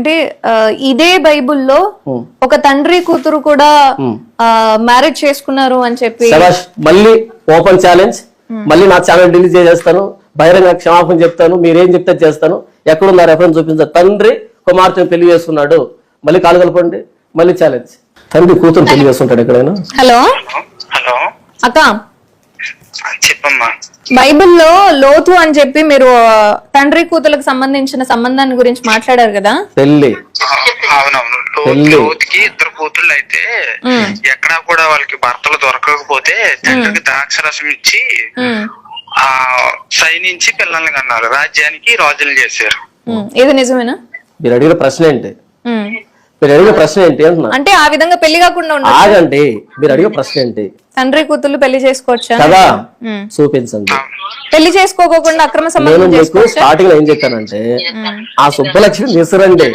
అంటే ఇదే బైబుల్లో ఒక తండ్రి కూతురు కూడా మ్యారేజ్ చేసుకున్నారు అని చెప్పి మళ్ళీ ఓపెన్ ఛాలెంజ్. మళ్ళీ నా ఛానల్ డిలీట్ చేసేస్తాను. బహిరంగ క్షమాపణ చెప్తాను. మీరేం చెప్తే చేస్తాను. ఎక్కడున్నా రెఫరెన్స్ చూపించారు తండ్రి కుమార్తెను పెళ్ళి చేసుకున్నాడు. మళ్ళీ కాలు కలపండి. మళ్ళీ ఛాలెంజ్. తండ్రి కూతురు పెళ్ళి చేసుకుంటాడు ఎక్కడైనా? హలో? హలో? అక్క? చెప్పమ్మా. బైబిల్లో లోతు అని చెప్పి మీరు తండ్రి కూతులకు సంబంధించిన సంబంధాన్ని గురించి మాట్లాడారు కదా? పెళ్ళి అవునవును. లోతుకి ఇద్దరు కూతుళ్ళు అయితే ఎక్కడా కూడా వాళ్ళకి భర్తలు దొరకకపోతే తండ్రికి ద్రాక్ష రసం ఇచ్చి ఆ సైనించి పిల్లల్ని కన్నారు. రాజ్యానికి రాజులు చేశారు. ఇది నిజమేనా? మీరు అడిగిన ప్రశ్న ఏంటి. మీరు అడిగిన ప్రశ్న ఏంటి అంటున్నా? అంటే ఆ విధంగా పెళ్ళి కాకుండా ఆగండి. మీరు అడిగిన ప్రశ్న ఏంటి? తండ్రి కూతుర్లు పెళ్ళి చేసుకోవచ్చా? కదా. చూపించండి. పెళ్ళి చేసుకోకోకుండా అక్రమ నేను సంబంధం మీకు చేసుకోవచ్చా? స్టార్టింగ్లో ఏం చెప్పానంటే ఆ సుబ్బలక్ష్మి తీసుకురండి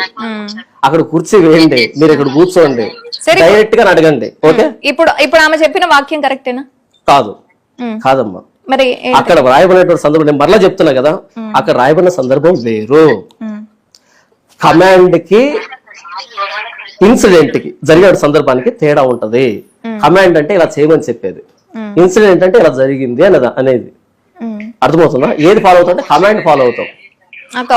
అక్కడ కుర్చీ వేయండి. మీరు ఇక్కడ కూర్చోండి. సరే. డైరెక్ట్గా అడగండి. ఓకే? ఇప్పుడు ఇప్పుడు ఆమె చెప్పిన వాక్యం కరెక్టేనా? కాదు. ఉమ్. కాదమ్మా. మరి ఏ- అక్కడ రాయబడినటువంటి సందర్భం నేను మరలా చెప్తున్నా కదా అక్కడ రాయబడిన సందర్భం వేరు. ఉమ్. కమాండ్కి ఇన్సిడెంట్కి జరిగే సందర్భానికి తేడా ఉంటది. కమాండ్ అంటే ఇలా చేయమని చెప్పేది. ఇన్సిడెంట్ అంటే ఇలా జరిగింది అనేది. అనేది. అర్థమవుతుందా? ఏది ఫాలో అవుతాం. అంటే కమాండ్ ఫాలో అవుతాం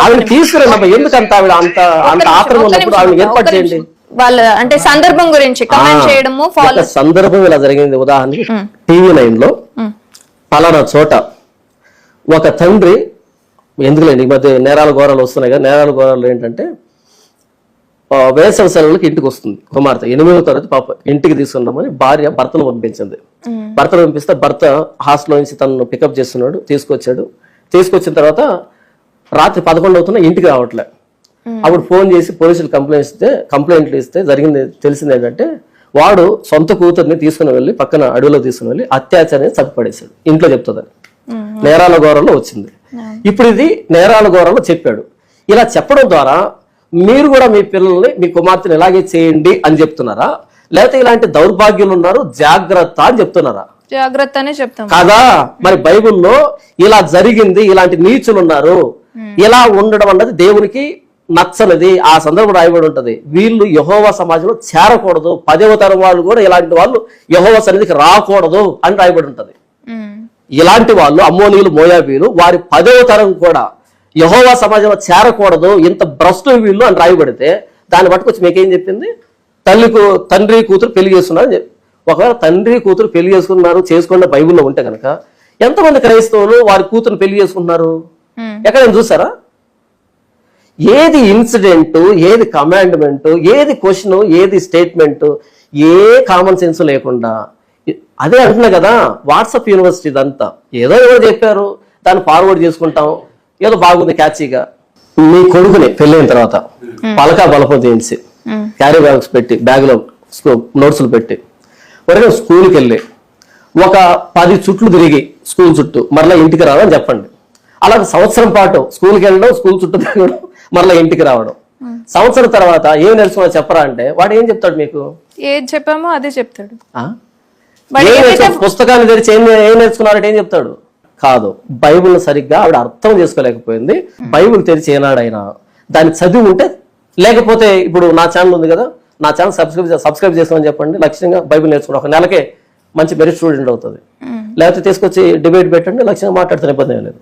ఆవిడ తీసుకురండి అమ్మా ఎందుకు అంత ఆవిడ అంత అంత ఆత్రం ఉన్నప్పుడు ఆవిడ ఏర్పాటు చేయండి. వాళ్ళ అంటే సందర్భం గురించి కమెంట్ ఆ, చేయడము ఫాలో ఒక సందర్భం ఇలా జరిగింది. ఉదాహరణకి టీవీ నైన్లో పలానా చోట ఒక తండ్రి ఎందుకులేండి ఈ మధ్య నేరాల ఘోరాలు వస్తున్నాయి కదా నేరాల ఘోరాలు ఏంటంటే వేసవి సెలవులకి ఇంటికి వస్తుంది కుమార్తె. ఎనిమిదవ తరగతి పాప ఇంటికి తీసుకున్నామని భార్య భర్తను పంపించింది. భర్తను పంపిస్తే భర్త హాస్టల్ నుంచి తనను పికప్ చేస్తున్నాడు తీసుకొచ్చాడు. తీసుకొచ్చిన తర్వాత రాత్రి పదకొండు అవుతున్నా ఇంటికి రావట్లే. అప్పుడు ఫోన్ చేసి పోలీసులు కంప్లైంట్ ఇస్తే కంప్లైంట్లు ఇస్తే జరిగింది తెలిసింది ఏంటంటే వాడు సొంత కూతుర్ని తీసుకుని వెళ్ళి పక్కన అడవిలో తీసుకుని వెళ్ళి అత్యాచారాన్ని చంపడేశాడు ఇంట్లో చెప్తుందని నేరాల ఘోరంలో వచ్చింది. ఇప్పుడు ఇది నేరాల ఘోరంలో చెప్పాడు. ఇలా చెప్పడం ద్వారా మీరు కూడా మీ పిల్లల్ని మీ కుమార్తెను ఇలాగే చేయండి అని చెప్తున్నారా? లేకపోతే ఇలాంటి దౌర్భాగ్యులు ఉన్నారు జాగ్రత్త అని చెప్తున్నారా? జాగ్రత్త అనే చెప్తాం. కదా? మరి బైబిల్లో ఇలా జరిగింది ఇలాంటి నీచులు ఉన్నారు. ఇలా ఉండడం అన్నది దేవునికి నచ్చనిది ఆ సందర్భం రాయబడి ఉంటది. వీళ్ళు యహోవ సమాజంలో చేరకూడదు. పదవ తరం వాళ్ళు కూడా ఇలాంటి వాళ్ళు యహోవ సన్నిధికి రాకూడదు అని రాయబడి ఉంటది. ఇలాంటి వాళ్ళు అమ్మోనీయులు మోయాబీలు వారి పదవ తరం కూడా యహోవా సమాజంలో చేరకూడదు ఇంత భ్రష్టు వీళ్ళు అని రాయబడితే దాన్ని పట్టుకొచ్చి మీకేం చెప్పింది? తల్లి తండ్రి కూతురు పెళ్ళి చేస్తున్నారు ఒకవేళ తండ్రి కూతురు పెళ్ళి చేసుకున్నారు చేసుకున్న బైబిల్లో ఉంటే కనుక ఎంతమంది క్రైస్తవులు వారి కూతురు పెళ్ళి చేసుకుంటున్నారు? ఎక్కడైనా చూసారా? ఏది ఇన్సిడెంట్ ఏది కమాండ్మెంట్ ఏది క్వశ్చన్ ఏది స్టేట్మెంట్ ఏ కామన్ సెన్స్ లేకుండా అదే అంటున్నా కదా వాట్సాప్ యూనివర్సిటీ ఇదంతా ఏదో ఏదో చెప్పారు దాన్ని ఫార్వర్డ్ చేసుకుంటాం. ఏదో బాగుంది క్యాచీగా. మీ కొడుకుని పెళ్ళైన తర్వాత పలకా బలపం చేయించి క్యారీ బ్యాగ్స్ పెట్టి బ్యాగ్లో నోట్స్లు పెట్టి వరకు స్కూల్కి వెళ్ళి ఒక పది చుట్లు తిరిగి స్కూల్ చుట్టూ మరలా ఇంటికి రావడం చెప్పండి. అలాగే సంవత్సరం పాటు స్కూల్కి వెళ్ళడం స్కూల్ చుట్టూ తిరగడం మరలా ఇంటికి రావడం. సంవత్సరం తర్వాత ఏం నేర్చుకున్నా చెప్పరా అంటే వాడు ఏం చెప్తాడు మీకు? ఏది చెప్పామో అదే చెప్తాడు. ఏం పుస్తకాన్ని తెరిచి ఏం ఏం నేర్చుకున్నారంటే ఏం చెప్తాడు? కాదు. బైబిల్ సరిగ్గా ఆవిడ అర్థం చేసుకోలేకపోయింది. బైబిల్ తెరిచి ఏనాడైనా దాన్ని చదివి ఉంటే లేకపోతే ఇప్పుడు నా ఛానల్ ఉంది కదా నా ఛానల్ సబ్స్క్రైబ్ సబ్స్క్రైబ్ చేసుకోమని చెప్పండి. లక్ష్యంగా బైబిల్ నేర్చుకుని ఒక నెలకే మంచి మెరిట్ స్టూడెంట్ అవుతుంది. లేకపోతే తీసుకొచ్చి డిబేట్ పెట్టండి లక్ష్యంగా మాట్లాడుతున్న ఇబ్బంది ఏం లేదు.